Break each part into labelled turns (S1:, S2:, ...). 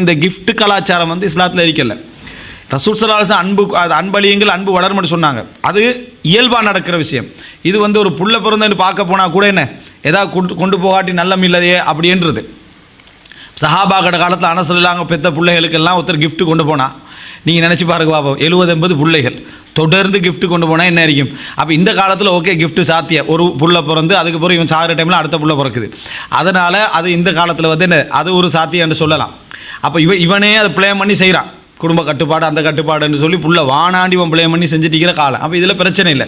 S1: இந்த கிஃப்ட் கலாச்சாரம் வந்து இஸ்லாத்தில் இருக்கல. ரசூல் சலாஸ் அன்பு அது அன்பளியங்கள் அன்பு வளரும்னு சொன்னாங்க. அது இயல்பாக நடக்கிற விஷயம். இது வந்து ஒரு புள்ள பிறந்தன்னு பார்க்க போனால் கூட என்ன? ஏதாவது கொண்டு கொண்டு போகாட்டி நல்லம் இல்லையே அப்படின்றது. சஹாபாகட காலத்தில் அனசல்லாங்க பெத்த பிள்ளைகளுக்கெல்லாம் ஒருத்தர் கிஃப்ட் கொண்டு போனால் நீங்கள் நினச்சி பாருங்க பாப்போம் எழுபது எண்பது பிள்ளைகள். தொடர்ந்து கிஃப்ட் கொண்டு போனால் என்ன இருக்கும்? அப்போ இந்த காலத்தில் ஓகே கிஃப்ட் சாத்தியம். ஒரு புள்ள பிறந்து அதுக்கு இவன் சாகிற டைமில் அடுத்த புள்ள பிறக்குது. அதனால் அது இந்த காலத்தில் வந்து என்ன? அது ஒரு சாத்தியம்னு சொல்லலாம். அப்போ இவன் இவனே அதை ப்ளே பண்ணி செய்கிறான் குடும்ப கட்டுப்பாடு அந்த கட்டுப்பாடுன்னு சொல்லி புள்ள வானாண்டி இவன் ப்ளே பண்ணி செஞ்சுட்டு காலம். அப்போ இதில் பிரச்சனை இல்லை.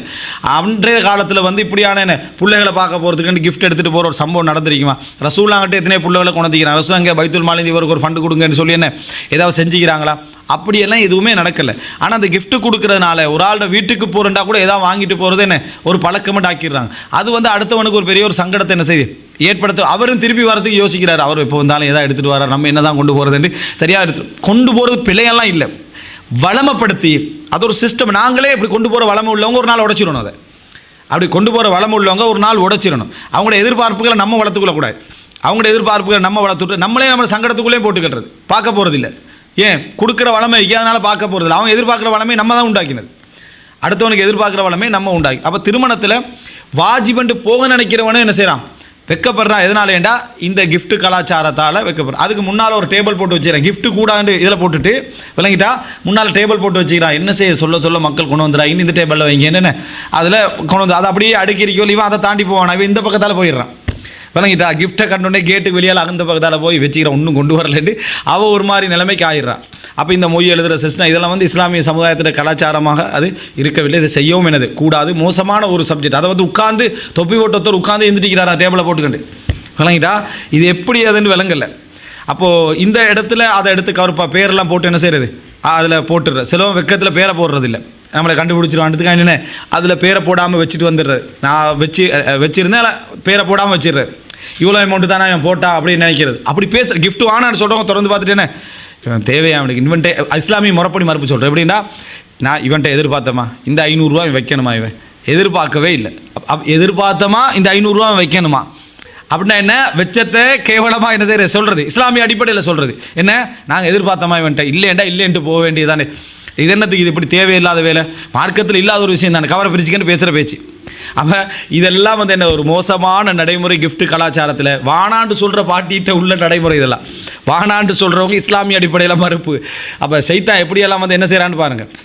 S1: அன்றைய காலத்தில் வந்து இப்படியான என்ன பிள்ளைகளை பார்க்க போகிறதுக்கு கிஃப்ட் எடுத்துகிட்டு போகிற ஒரு சம்பவம் நடந்திருக்குமா? ரசூலாங்கிட்ட எத்தனை பிள்ளைகளை கொண்டுக்கிறாங்க ரசூல் அங்கே பைத்துல் மாலிந்தி இவருக்கு ஒரு ஃபண்டு கொடுங்கன்னு சொல்லி என்ன ஏதாவது செஞ்சுக்கிறாங்களா? அப்படியெல்லாம் எதுவுமே நடக்கலை. ஆனால் அந்த கிஃப்ட்டு கொடுக்கறதுனால ஒரு ஆளோட வீட்டுக்கு போகிறண்டா கூட ஏதாவது வாங்கிட்டு போகிறது என்ன ஒரு பழக்கமெண்ட் ஆக்கிடுறாங்க அது வந்து அடுத்தவனுக்கு ஒரு பெரிய ஒரு சங்கடத்தை என்ன செய்யுது? ஏற்படுத்த அவரும் திருப்பி வரதுக்கு யோசிக்கிறார். அவர் இப்போ வந்தாலும் எதாவது எடுத்துகிட்டு வரார். நம்ம என்ன தான் கொண்டு போகிறதுன்னு சரியாக எடுத்து கொண்டு போகிறது பிழையெல்லாம் இல்லை. வளமப்படுத்தி அது ஒரு சிஸ்டம் நாங்களே இப்படி கொண்டு போகிற வளமை உள்ளவங்க ஒரு நாள் உடைச்சிடணும் அதை. அப்படி கொண்டு போகிற வளம் உள்ளவங்க ஒரு நாள் உடைச்சிடணும். அவங்களோட எதிர்பார்ப்புகளை நம்ம வளர்த்துக்கொள்ளக்கூடாது அவங்களோட எதிர்பார்ப்புகளை நம்ம வளர்த்துட்டு நம்மளே நம்ம சங்கடத்துக்குள்ளேயும் போட்டுக்கிறது. பார்க்க போகிறதில்ல ஏன்? கொடுக்குற வளமை அதனால் பார்க்க போகிறதில்ல அவங்க எதிர்பார்க்குற வளமை நம்ம தான் உண்டாக்கினது. அடுத்தவனுக்கு எதிர்பார்க்குற வளமே நம்ம உண்டாக்கி. அப்போ திருமணத்தில் வாஜிபண்டு போக நினைக்கிறவனும் என்ன செய்கிறான் வெக்கப்படுறான் எதனால ஏண்டா இந்த கிஃப்ட் கலாச்சாரத்தால் வெக்கப்படுறான் அதுக்கு முன்னால் ஒரு டேபிள் போட்டு வச்சுக்கிறேன். கிஃப்ட் கூடாண்டு இதில் போட்டுட்டு விளங்கிட்டா முன்னால் டேபிள் போட்டு வச்சுக்கிறான் என்ன செய்ய சொல்ல சொல்ல மக்கள் கொண்டு வந்துடா இன்னும் இந்த டேபிளில் வைங்க என்னென்ன? அதில் கொண்டு வந்து அதை அப்படியே அடுக்கி இருக்கோ இவன் அதை தாண்டி போவான். அவன் இந்த பக்கத்தால் போயிடுறான். விளங்கிட்டா கிஃப்ட்டை கண்டோடனே கேட்டுக்கு வெளியால் அகந்த பக்கத்தால் போய் வச்சுக்கிறான். ஒன்றும் கொண்டு வரலன்ட்டு அவள் ஒரு மாதிரி நிலைமைக்கு ஆயிடுறான் அப்போ இந்த மொழி எழுதுகிற சிஸ்டம் இதெல்லாம் வந்து இஸ்லாமிய சமுதாயத்தில் கலாச்சாரமாக அது இருக்கவில்லை. இதை செய்யவும் எனது. கூடாது. மோசமான ஒரு சப்ஜெக்ட் அதை வந்து உட்காந்து தொப்பி ஓட்டத்தோர் உட்காந்து எழுந்திருக்கிறாரா டேபிளை போட்டுக்கண்டு. விளங்கிட்டா? இது எப்படி அதுன்னு விளங்கலை. அப்போது இந்த இடத்துல அதை எடுத்து கருப்பா பேரெல்லாம் போட்டு என்ன செய்கிறது அதில் போட்டுடுற. சிலவன் வெக்கத்தில் பேரை போடுறதில்ல. நம்மளை கண்டுபிடிச்சிருவான்றதுக்காக என்ன? அதில் பேரை போடாமல் வச்சுட்டு வந்துடுறது நான் வச்சு வச்சுருந்தேன். அதில் பேரை போடாமல் வச்சிடுறது இவ்வளோ அமௌண்ட்டு தானே அவன் போட்டா அப்படின்னு நினைக்கிறது. அப்படி பேச கிஃப்ட் வானான்னு சொல்கிறவங்க திறந்து பார்த்துட்டு என்ன? தேவையா? அவனுக்கு இவன்ட்டே இஸ்லாமிய முறப்படி மறுப்பு சொல்கிறேன் எப்படின்னா நான் இவன்ட்ட எதிர்பார்த்தமா இந்த ஐநூறுரூவா வைக்கணுமா இவன்? எதிர்பார்க்கவே இல்லை. அப்- எதிர்பார்த்தமா இந்த ஐநூறுரூவா வைக்கணுமா? அப்படின்னா என்ன? வெச்சத்தை கேவலமாக என்ன செய்கிற சொல்கிறது இஸ்லாமிய அடிப்படையில் சொல்கிறது என்ன? நாங்கள் எதிர்பார்த்தமா இவன்ட்ட இல்லைண்டா இல்லைன்ட்டு போக வேண்டியதானே இது என்னத்துக்கு இது இப்படி தேவையில்லாத வேலை? மார்க்கத்தில் இல்லாத ஒரு விஷயம் தானே. கவரை பிரிச்சுக்கன்னு பேசுகிற பேச்சு. அவன் இதெல்லாம் வந்து என்ன ஒரு மோசமான நடைமுறை கிஃப்ட் கலாச்சாரத்தில். வானாண்டு சொல்கிற பாட்டிகிட்ட உள்ள நடைமுறை இதெல்லாம். வானாண்டு சொல்கிறவங்க இஸ்லாமிய அடிப்படையில் மறுப்பு. அப்போ சைத்தா எப்படியெல்லாம் வந்து என்ன செய்கிறான்னு பாருங்கள்